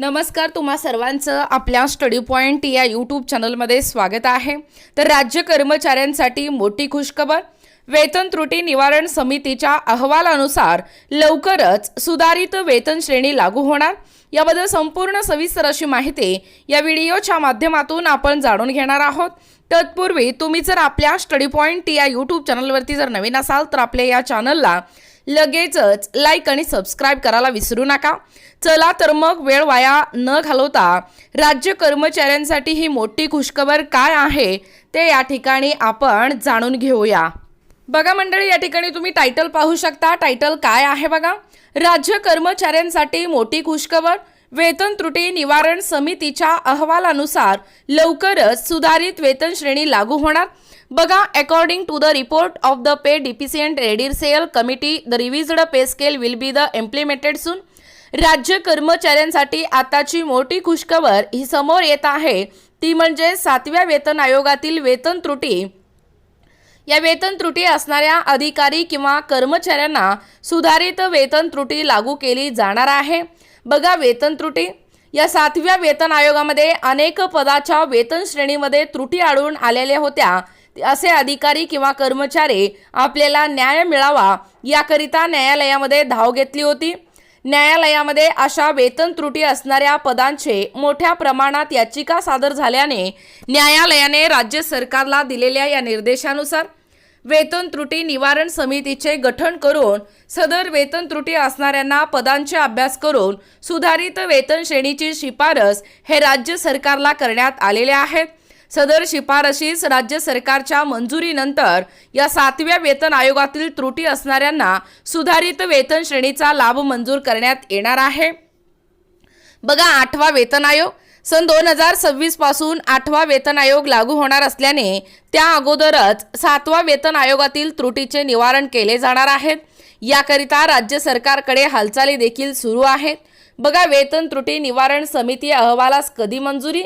नमस्कार तुम्हा सर्वांचं आपल्या स्टडी पॉईंट या यूट्यूब चॅनलमध्ये स्वागत आहे. तर राज्य कर्मचाऱ्यांसाठी मोठी खुशखबर वेतन त्रुटी निवारण समितीच्या अहवालानुसार लवकरच सुधारित वेतन श्रेणी लागू होणार. याबद्दल संपूर्ण सविस्तर अशी माहिती या व्हिडिओच्या माध्यमातून आपण जाणून घेणार आहोत. तत्पूर्वी तुम्ही जर आपल्या स्टडी पॉईंट या यूट्यूब चॅनलवरती जर नवीन असाल तर आपल्या या चॅनलला लगेचच लाईक आणि सबस्क्राईब करायला विसरू नका. चला तर मग वेळ वाया न घालवता राज्य कर्मचाऱ्यांसाठी ही मोठी खुशखबर काय आहे ते या ठिकाणी आपण जाणून घेऊया. बघा मंडळी या ठिकाणी तुम्ही टायटल पाहू शकता. टायटल काय आहे बघा? राज्य कर्मचाऱ्यांसाठी मोठी खुशखबर. वेतन त्रुटी निवारण समितीच्या अहवालानुसार लवकरच सुधारित वेतन श्रेणी लागू होणार. बघा according to the report of the pay deficient redressal committee the revised pay scale will be the implemented soon राज्य कर्मचाऱ्यांसाठी आताची मोठी खुशखबर ही समोर येत आहे. ती म्हणजे सातव्या वेतन आयोगातील वेतन त्रुटी. या वेतन त्रुटी असणाऱ्या अधिकारी किंवा कर्मचाऱ्यांना सुधारित वेतन त्रुटी लागू केली जाणार आहे. बघा वेतन त्रुटी. या सातव्या वेतन आयोगामध्ये अनेक पदाच्या वेतन श्रेणीमध्ये त्रुटी आढळून आलेल्या होत्या. असे अधिकारी किंवा कर्मचारी आपल्याला न्याय मिळावा याकरिता न्यायालयामध्ये धाव घेतली होती. न्यायालयामध्ये अशा वेतन त्रुटी असणाऱ्या पदांचे मोठ्या प्रमाणात याचिका सादर झाल्याने न्यायालयाने राज्य सरकारला दिलेल्या या निर्देशानुसार वेतन त्रुटी निवारण समितीचे गठन करून सदर वेतन त्रुटी असणाऱ्यांना पदांचे अभ्यास करून सुधारित वेतन श्रेणीची शिफारस हे राज्य सरकारला करण्यात आलेले आहेत. सदर शिफारशीस राज्य सरकारच्या मंजुरीनंतर या सातव्या वेतन आयोगातील त्रुटी असणाऱ्यांना सुधारित वेतन श्रेणीचा लाभ मंजूर करण्यात येणार आहे. बघा आठवा वेतन आयोग. सन दोन हजार सव्वीसपासून आठवा वेतन आयोग लागू होणार असल्याने त्या अगोदरच सातवा वेतन आयोगातील त्रुटीचे निवारण केले जाणार आहेत. याकरिता राज्य सरकारकडे हालचाली देखील सुरू आहेत. बघा वेतन त्रुटी निवारण समिती अहवालास कधी मंजुरी?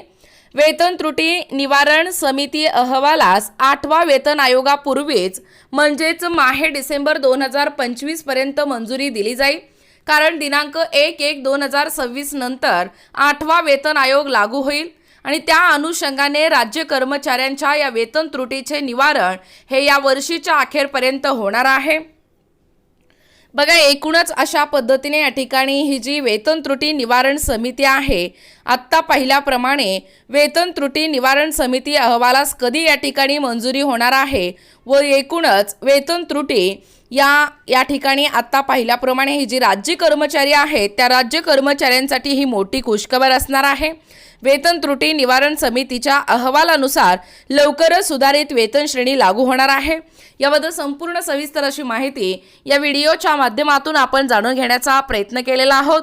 वेतन त्रुटी निवारण समिती अहवालास आठवा वेतन आयोगापूर्वीच म्हणजेच माहे डिसेंबर दोन हजार पंचवीसपर्यंत मंजुरी दिली जाईल. कारण दिनांक एक एक दोन हजार सव्वीस नंतर आठवा वेतन आयोग लागू होईल आणि त्या अनुषंगाने राज्य कर्मचाऱ्यांच्या या वेतन त्रुटीचे निवारण हे या वर्षीच्या अखेरपर्यंत होणार आहे. बघा एकूणच अशा पद्धतीने या ठिकाणी ही जी वेतन त्रुटी निवारण समिती आहे आत्ता पाहिल्याप्रमाणे वेतन त्रुटी निवारण समिती अहवालास कधी या ठिकाणी मंजुरी होणार आहे व एकूणच वेतन त्रुटी या या ठिकाणी आत्ता पाहिल्याप्रमाणे ही जी राज्य कर्मचारी आहेत त्या राज्य कर्मचाऱ्यांसाठी ही मोठी खुशखबर असणार आहे. वेतन त्रुटी निवारण समितीच्या अहवालानुसार लवकरच सुधारित वेतन श्रेणी लागू होणार आहे. याबद्दल संपूर्ण सविस्तर अशी माहिती या व्हिडिओच्या माध्यमातून आपण जाणून घेण्याचा प्रयत्न केलेला आहोत.